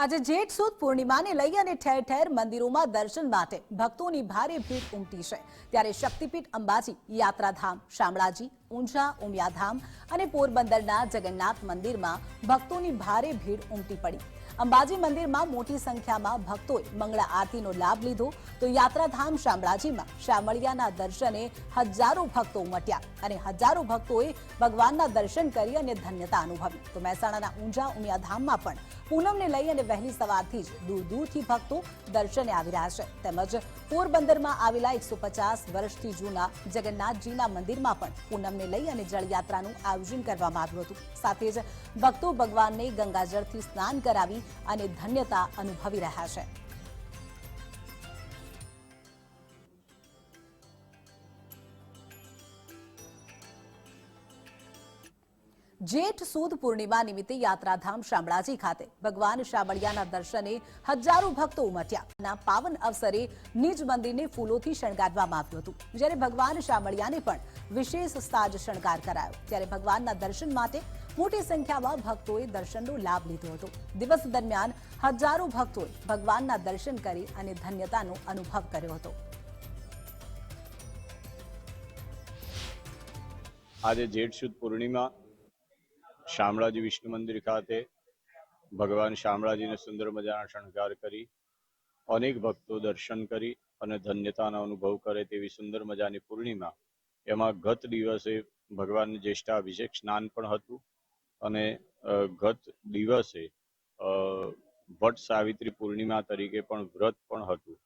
આજે જેઠ સુદ પૂર્ણિમાને લઈ અને ઠેર ઠેર મંદિરોમાં દર્શન માટે ભક્તોની ભારે ભીડ ઉમટી છે. ત્યારે શક્તિપીઠ અંબાજી, યાત્રાધામ, શામળાજી, ઊંઝા, ઉમિયાધામ અને પોરબંદરના જગન્નાથ મંદિરમાં ભક્તોની ભારે ભીડ ઉમટી પડી. અંબાજી મંદિરમાં મોટી સંખ્યામાં ભક્તોએ મંગળા આરતીનો લાભ લીધો. તો યાત્રાધામ શામળાજીમાં શામળિયાના દર્શને હજારો ભક્તો ઉમટ્યા અને હજારો ભક્તોએ ભગવાનના દર્શન કરી અને ધન્યતા અનુભવી. તો મહેસાણાના ઊંઝા ઉમિયાધામમાં પણ પૂનમને લઈ અને વહેલી સવારથી જ દૂર દૂરથી ભક્તો દર્શને આવી રહ્યા છે. તેમજ પોરબંદરમાં આવેલા એકસો પચાસ વર્ષથી જૂના જગન્નાથજીના મંદિરમાં પણ પૂનમને લઈ અને જળયાત્રાનું આયોજન કરવામાં આવ્યું હતું. સાથે જ ભક્તો ભગવાનને ગંગાજળથી સ્નાન કરાવી અને ધન્યતા અનુભવી રહ્યા છે. જેઠ સુદ પૂર્ણિમા નિમિત્તે યાત્રાધામ શામળાજી ખાતે ભગવાન શામળિયાના દર્શને હજારો ભક્તો ઉમટ્યા. પાવન અવસરે નિજ મંદિરને ફૂલોથી શણગારવામાં આવ્યું હતું. જ્યારે ભગવાન શામળિયાને પણ વિશેષ સાજ શણગાર કરાયો. ત્યારે ભગવાનના દર્શન માટે મોટી સંખ્યામાં ભક્તોએ દર્શનનો લાભ લીધો હતો. દિવસ દરમિયાન હજારો ભક્તોએ ભગવાનના દર્શન કરી અને ધન્યતાનો અનુભવ કર્યો હતો. આજે જેઠ સુદ પૂર્ણિમા શામળાજી વિષ્ણુ મંદિર ખાતે ભગવાન શામળાજીને સુંદર મજાના શણગાર કરી, અનેક ભક્તો દર્શન કરી અને ધન્યતાનો અનુભવ કરે તેવી સુંદર મજાની પૂર્ણિમા. એમાં ગત દિવસે ભગવાન જ્યેષ્ઠાભિષેક સ્નાન પણ હતું અને ગત દિવસે વટ સાવિત્રી પૂર્ણિમા તરીકે પણ વ્રત પણ હતું.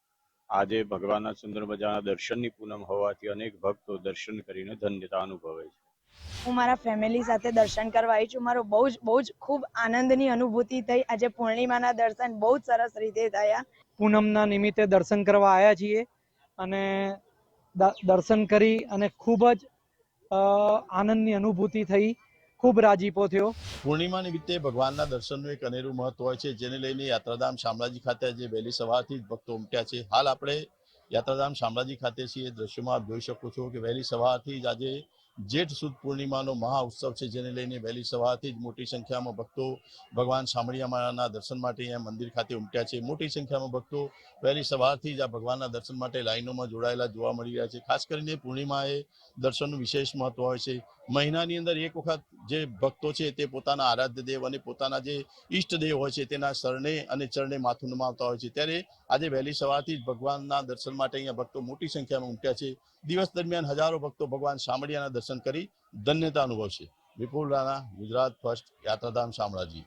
આજે ભગવાનના સુંદર મજાના દર્શનની પૂનમ હોવાથી અનેક ભક્તો દર્શન કરીને ધન્યતા અનુભવે છે. હું મારા ફેમિલી સાથે દર્શન કરવા આવી છું. મારો બહુ જ બહુ જ ખૂબ આનંદની અનુભૂતિ થઈ. આજે પૂર્ણિમાના દર્શન બહુ જ સરસ રીતે થયા. પૂનમના નિમિત્તે દર્શન કરવા આવ્યા છીએ અને દર્શન કરી અને ખૂબ જ અ, આનંદની અનુભૂતિ થઈ. ખૂબ રાજીપો થયો. પૂર્ણિમા નિમિત્તે ભગવાનના દર્શનનું એક અનેરું મહત્વ હોય છે જેને લઈને યાત્રાધામ શામળાજી ખાતે આજે વહેલી સવારથી જ ભક્તો ઉમટ્યા છે. હાલ આપણે યાત્રાધામ શામળાજી ખાતે છીએ. દ્રશ્યમાં આપ જોઈ શકો છો કે વહેલી સવારથી જ આજે જેઠ સુદ પૂર્ણિમાનો મહા ઉત્સવ છે, જેને લઈને વહેલી સવારથી જ મોટી સંખ્યામાં ભક્તો ભગવાન શામળિયામાના દર્શન માટે અહીંયા મંદિર ખાતે ઉમટ્યા છે. મોટી સંખ્યામાં ભક્તો વહેલી સવારથી જ આ ભગવાનના દર્શન માટે લાઈનોમાં જોડાયેલા જોવા મળી રહ્યા છે. ખાસ કરીને પૂર્ણિમાએ દર્શનનું વિશેષ મહત્વ હોય છે. મહિનાની અંદર એક વખત જે ભક્તો છે તે પોતાના આરાધ્ય દેવ અને પોતાના જે ઈષ્ટદેવ હોય છે તેના શરણે અને ચરણે માથું નમાવતા હોય છે. ત્યારે આજે વહેલી સવારથી જ ભગવાનના દર્શન માટે અહીંયા ભક્તો મોટી સંખ્યામાં ઉમટ્યા છે. દિવસ દરમિયાન હજારો ભક્તો ભગવાન શામળિયાના દર્શન કરી ધન્યતા અનુભવશે. વિપુલ રાણા, ગુજરાત ફર્સ્ટ, યાત્રાધામ શામળાજી.